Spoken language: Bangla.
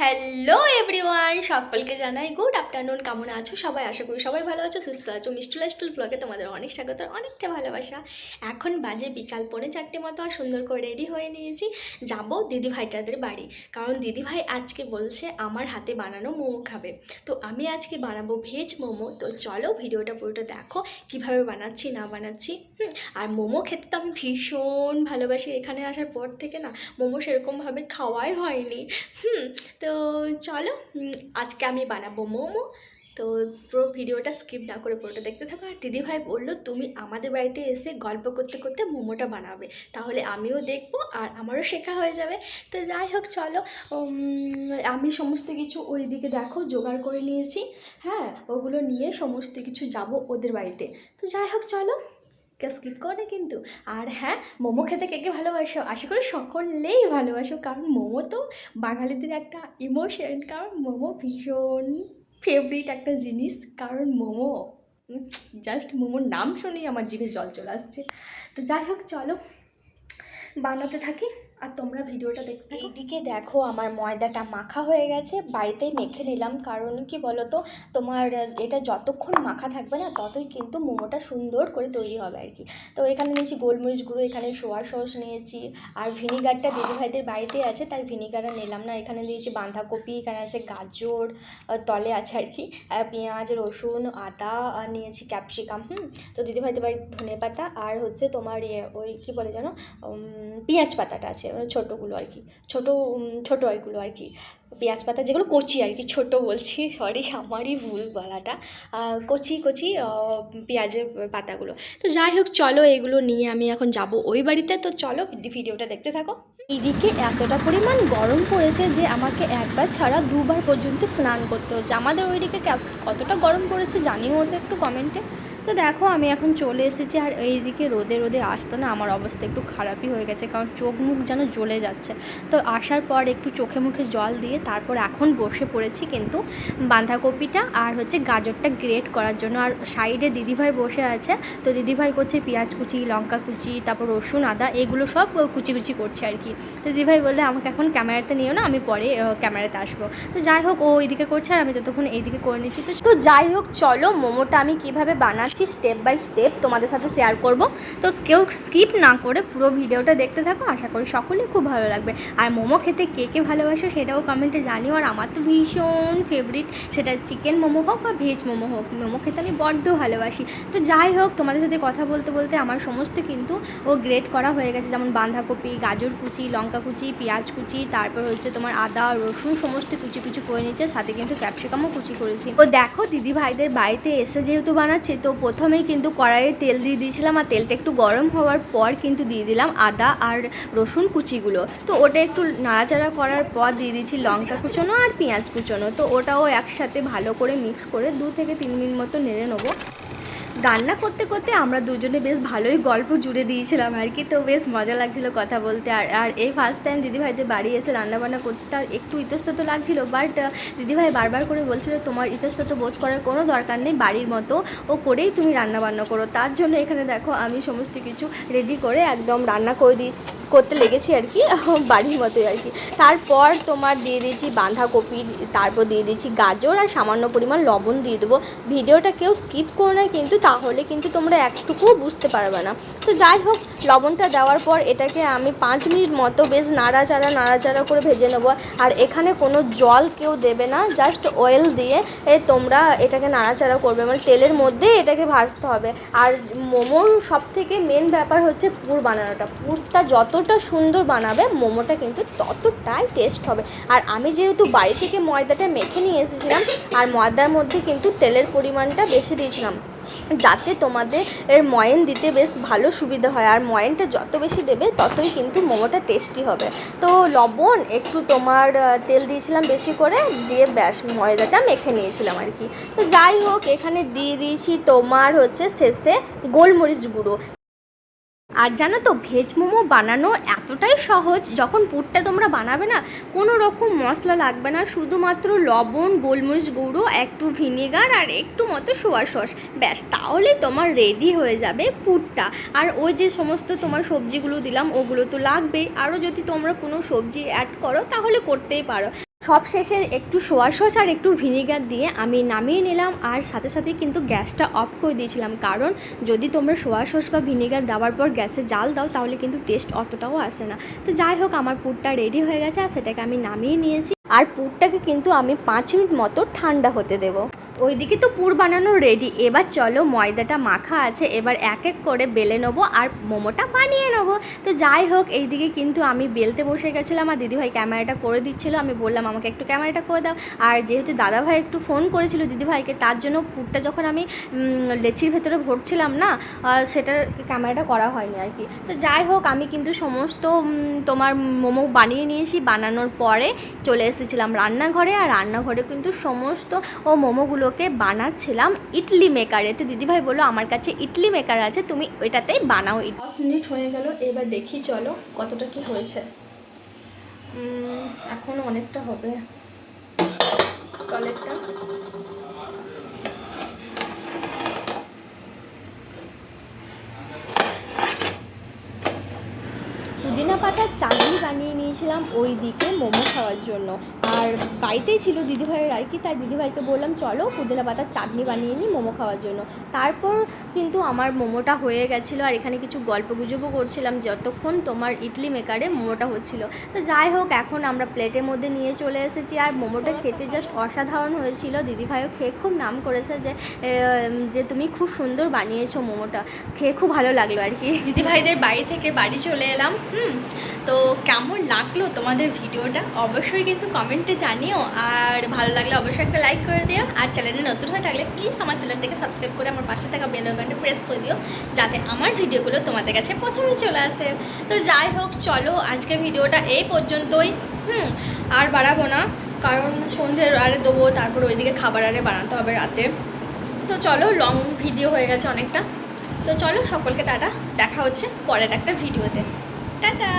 হ্যালো এভরিওয়ান সকলকে জানাই গুড আফটারনুন কেমন আছো সবাই? আশা করি সবাই ভালো আছো, সুস্থ আছো। মিষ্টি লাইস্টুল ব্লগে তোমাদের অনেক স্বাগত, অনেকটা ভালোবাসা। এখন বাজে বিকাল পরে চারটে মতো, আর সুন্দর করে রেডি হয়ে নিয়েছি। যাব দিদি ভাইটাদের বাড়ি। কারণ দিদি ভাই আজকে বলছে আমার হাতে বানানো মোমো খাবে। তো আমি আজকে বানাবো ভেজ মোমো। তো চলো ভিডিওটা পুরোটা দেখো, কীভাবে বানাচ্ছি, না বানাচ্ছি। আর মোমো খেতে তো আমি ভীষণ ভালোবাসি। এখানে আসার পর থেকে না, মোমো সেরকমভাবে খাওয়াই হয়নি। হুম, তো চলো আজকে আমি বানাবো মোমো। তো পুরো ভিডিওটা স্কিপ না করে পুরোটা দেখতে থাকো। আর দিদিভাই বলল, তুমি আমাদের বাড়িতে এসে গল্প করতে করতে মোমোটা বানাবে। তাহলে আমিও দেখব আর আমারও শেখা হয়ে যাবে। তো যাই হোক, চলো আমি সমস্ত কিছু ওই দিকে দেখো, জোগাড় করে নিয়েছি। হ্যাঁ ওগুলো নিয়ে সমস্ত কিছু যাব ওদের বাড়িতে। তো যাই হোক, চলো। কেউ স্কিপ করে না কিন্তু। আর হ্যাঁ মোমো খেতে কে কে ভালোবাসো? আশা করি সকলেই ভালোবাসো কারণ মোমো তো বাঙালিদের একটা ইমোশন কারণ মোমো ভীষণ ফেভারিট একটা জিনিস। কারণ মোমো জাস্ট মোমোর নাম শুনেই আমার জিভে জল চলে আসছে। তো যাই হোক, চলো বানাতে থাকি। আর তোমরা ভিডিওটা দেখতে এইদিকে দেখো আমার ময়দাটা মাখা হয়ে গেছে বাড়িতেই মেখে নিলাম। কারণ কি বলো তো তোমার এটা যতক্ষণ মাখা থাকবে না ততই কিন্তু মোমোটা সুন্দর করে তৈরি হবে আর কি। তো এখানে নিয়েছি গোলমরিচ গুঁড়ো এখানে সোয়া সস নিয়েছি আর ভিনিগারটা দিদিভাইদের বাড়িতে আছে তাই ভিনিগারটা নিলাম না। এখানে দিয়েছি বাঁধাকপি এখানে আছে গাজর তলে আছে আর কি পেঁয়াজ রসুন আদা আর নিয়েছি ক্যাপসিকাম হুম? তো দিদিভাইদের বাড়ির ধনে পাতা আর হচ্ছে তোমার ওই কী বলে উম, পেঁয়াজ পাতাটা আছে। মানে ছোটোগুলো আর কি। ছোটো ছোটো ওইগুলো আর কি। পেঁয়াজ পাতা যেগুলো কচি আর কি, ছোটো বলছি সরি আমারই ভুল বলাটা কচি কচি পেঁয়াজের পাতাগুলো। তো যাই হোক, চলো এগুলো নিয়ে আমি এখন যাব ওই বাড়িতে। তো চলো ভিডিওটা দেখতে থাকো। এদিকে এতটা পরিমাণ গরম পড়েছে যে আমাকে একবার ছাড়া দুবার পর্যন্ত স্নান করতে হচ্ছে। আমাদের ওইদিকে কতটা গরম পড়েছে জানিও তো একটু কমেন্টে তো দেখো, আমি এখন চলে এসেছি আর এইদিকে রোদে রোদে আসতে না আমার অবস্থা একটু খারাপই হয়ে গেছে, কারণ চোখ মুখ যেন জ্বলে যাচ্ছে। তো আসার পর একটু চোখে মুখে জল দিয়ে তারপর এখন বসে পড়েছি কিন্তু বাঁধাকপিটা আর হচ্ছে গাজরটা গ্রেট করার জন্য। আর সাইডে দিদিভাই বসে আছে, তো দিদিভাই করছে পেঁয়াজ কুচি, লঙ্কা কুচি, তারপর রসুন, আদা, এগুলো সব কুচি কুচি করছে আর কি। তো দিদিভাই বললে, আমাকে এখন ক্যামেরাতে নিও না, আমি পরে ক্যামেরাতে আসব। তো যাই হোক, ও এইদিকে করছে আর আমি ততক্ষণ এইদিকে করে নিচ্ছি। তো যাই হোক, চলো মোমোটা আমি কীভাবে বানাচ্ছি স্টেপ বাই স্টেপ তোমাদের সাথে শেয়ার করব। তো কেউ স্কিপ না করে পুরো ভিডিওটা দেখতে থাকো, আশা করি সকলেই খুব ভালো লাগবে। আর মোমো খেতে কে কে ভালোবাসো সেটাও কমেন্টে জানিও। আর আমার তো ভীষণ ফেভারিট সেটা চিকেন মোমো হোক বা ভেজ মোমো হোক, মোমো খেতে আমি বড্ড ভালোবাসি। তো যাই হোক, তোমাদের সাথে কথা বলতে বলতে আমার সমস্ত কিন্তু ও গ্রেট করা হয়ে গেছে। যেমন বাঁধাকপি, গাজর কুচি, লঙ্কা কুচি, পেঁয়াজ কুচি, তারপর হচ্ছে তোমার আদা, রসুন সমস্ত কুচি কুচি করে নিচ্ছে সাথে কিন্তু ক্যাপসিকামও কুচি করেছি। ও দেখো দিদি ভাইদের বাড়িতে এসে যেহেতু বানাচ্ছে, তো প্রথমেই কিন্তু কড়াইয়ে তেল দিয়ে দিয়েছিলাম আর তেলটা একটু গরম হওয়ার পর কিন্তু দিয়ে দিলাম আদা আর রসুন কুচিগুলো। তো ওটা একটু নাড়াচাড়া করার পর দিয়ে দিয়েছি লঙ্কা কুচোনো আর পেঁয়াজ কুচোনো। তো ওটাও একসাথে ভালো করে মিক্স করে দু থেকে তিন মিনিট মতো নেড়ে নেব। রান্না করতে করতে আমরা দুজনে বেশ ভালোই গল্প জুড়ে দিয়েছিলাম আর কি। তো বেশ মজা লাগছিল কথা বলতে। আর আর এই ফার্স্ট টাইম দিদিভাইদের বাড়ি এসে রান্নাবান্না করতে তার একটু ইতস্তত লাগছিল। বাট দিদিভাই বারবার করে বলছিল, তোমার ইতস্তত বোধ করার কোনো দরকার নেই, বাড়ির মতো ও করেই তুমি রান্নাবান্না করো। তার জন্য এখানে দেখো আমি সমস্ত কিছু রেডি করে একদম রান্না করে দিই, করতে লেগেছি আর কি, বাড়ির মতোই আর কি। তারপর তোমার দিয়ে দিয়েছি বাঁধাকপি, তারপর দিয়ে দিয়েছি গাজর আর সামান্য পরিমাণ লবণ দিয়ে দেবো। ভিডিওটা কেউ স্কিপ করো না, কিন্তু তাহলে কিন্তু তোমরা একটুকুও বুঝতে পারবে না। তো যাই হোক, লবণটা দেওয়ার পর এটাকে আমি পাঁচ মিনিট মতো বেশ নাড়াচাড়া নাড়াচাড়া করে ভেজে নেব। আর এখানে কোনো জল কেউ দেবে না জাস্ট অয়েল দিয়ে এ তোমরা এটাকে নাড়াচাড়া করবে। মানে তেলের মধ্যে এটাকে ভাজতে হবে। আর মোমোর সব থেকে মেন ব্যাপার হচ্ছে পুর বানানোটা। পুরটা যতটা সুন্দর বানাবে, মোমোটা কিন্তু ততটাই টেস্ট হবে। আর আমি যেহেতু বাড়ি থেকে ময়দাটা মেখে নিয়ে এসেছিলাম, আর ময়দার মধ্যে কিন্তু তেলের পরিমাণটা বেশি দিয়েছিলাম। যাতে তোমাদের এর ময়েন দিতে বেশ ভালো সুবিধা হয়। আর ময়নটা যত বেশি দেবে, ততই কিন্তু মোমোটা টেস্টি হবে। তো লবণ একটু তোমার তেল দিয়েছিলাম বেশি করে, দিয়ে ব্যাস ময়দাটা মেখে নিয়েছিলাম আর কি। তো যাই হোক, এখানে দিয়ে দিয়েছি তোমার হচ্ছে শেষে গোলমরিচ গুঁড়ো। আর জানো তো ভেজ মোমো বানানো এতটাই সহজ, যখন পুরটা তোমরা বানাবে না, কোনো রকম মশলা লাগবে না, শুধুমাত্র লবণ, গোলমরিচ গুঁড়ো, একটু ভিনেগার আর একটু মতো সোয়া সস। ব্যাস, তাহলে তোমার রেডি হয়ে যাবে পুরটা। আর ওই যে সমস্ত তোমার সবজিগুলো দিলাম, ওগুলো তো লাগবেই। আরও যদি তোমরা কোনো সবজি অ্যাড করো, তাহলে করতেই পারো। সব শেষে একটু সোয়া সস আর একটু ভিনিগার দিয়ে আমি নামিয়ে নিলাম আর সাথে সাথে কিন্তু গ্যাসটা অফ করে দিয়েছিলাম। কারণ যদি তোমরা সোয়া সস বা ভিনিগার দেওয়ার পর গ্যাসে জাল দাও, তাহলে কিন্তু টেস্ট অতটাও আসে না। তো যাই হোক, আমার পুরটা রেডি হয়ে গেছে আর সেটাকে আমি নামিয়ে নিয়েছি। আর পুরটাকে কিন্তু আমি পাঁচ মিনিট মতো ঠান্ডা হতে দেবো। ওইদিকে তো পুর বানানো রেডি এবার চলো ময়দাটা মাখা আছে, এবার এক এক করে বেলে নেব আর মোমোটা বানিয়ে নেব। তো যাই হোক, এইদিকে কিন্তু আমি বেলতে বসে গেছিলাম আর দিদিভাই ক্যামেরাটা করে দিচ্ছিল। আমি বললাম, আমাকে একটু ক্যামেরাটা করে দাও। আর যেহেতু দাদাভাই একটু ফোন করেছিল দিদিভাইকে, তার জন্য পুরটা যখন আমি লেচির ভেতরে ভরছিলাম না সেটার ক্যামেরাটা করা হয়নি আর কি। তো যাই হোক, আমি কিন্তু সমস্ত তোমার মোমো বানিয়ে নিয়েছি। বানানোর পরে চলে এসেছিলাম রান্নাঘরে। আর রান্নাঘরে কিন্তু সমস্ত ও মোমোগুলোকে বানাচ্ছিলাম ইডলি মেকারে তো দিদিভাই বলল, আমার কাছে ইডলি মেকার আছে, তুমি ওইটাতেই বানাও দশ মিনিট হয়ে গেল, এবার দেখি চলো কতটা কি হয়েছে। এখন অনেকটা হবে। টয়লেটটা পুদিনা পাতার চাটনি বানিয়ে নিয়েছিলাম ওই দিকে মোমো খাওয়ার জন্য। আর বাড়িতেই ছিল দিদিভাইয়ের আর কি, তাই দিদিভাইকে বললাম, চলো পুদিনা পাতার চাটনি বানিয়ে নিই মোমো খাওয়ার জন্য। তারপর কিন্তু আমার মোমোটা হয়ে গেছিল আর এখানে কিছু গল্প গুজবও করছিলাম, যতক্ষণ তোমার ইডলি মেকারে মোমোটা হচ্ছিল। তো যাই হোক, এখন আমরা প্লেটের মধ্যে নিয়ে চলে এসেছি আর মোমোটা খেতে জাস্ট অসাধারণ হয়েছিল। দিদিভাইও খেয়ে খুব নাম করেছে যে যে তুমি খুব সুন্দর বানিয়েছো মোমোটা। খেয়ে খুব ভালো লাগল আর কি। দিদিভাইদের বাড়ি থেকে বাড়ি চলে এলাম, হুম। তো কেমন লাগল তোমাদের ভিডিওটা? অবশ্যই কিন্তু কমেন্টে জানিও আর ভালো লাগলে অবশ্যই একটা লাইক করে দিও। আর চ্যানেলে নতুন হয়ে থাকলে প্লিজ আমার চ্যানেলটাকে সাবস্ক্রাইব করে আমার পাশে থাকা বেল আইকনটা প্রেস করে দিও, যাতে আমার ভিডিওগুলো তোমাদের কাছে প্রথমে চলে আসে। তো যাই হোক, চলো আজকে ভিডিওটা এই পর্যন্তই। হুম, আর বাড়াবো না, কারণ সন্ধে আরে দেবো, তারপর ওইদিকে খাবার আরে বানাতে হবে রাতে। তো চলো লং ভিডিও হয়ে গেছে অনেকটা। তো চলো, সকলকে টাটা, দেখা হচ্ছে পরের একটা ভিডিওতে টাটা!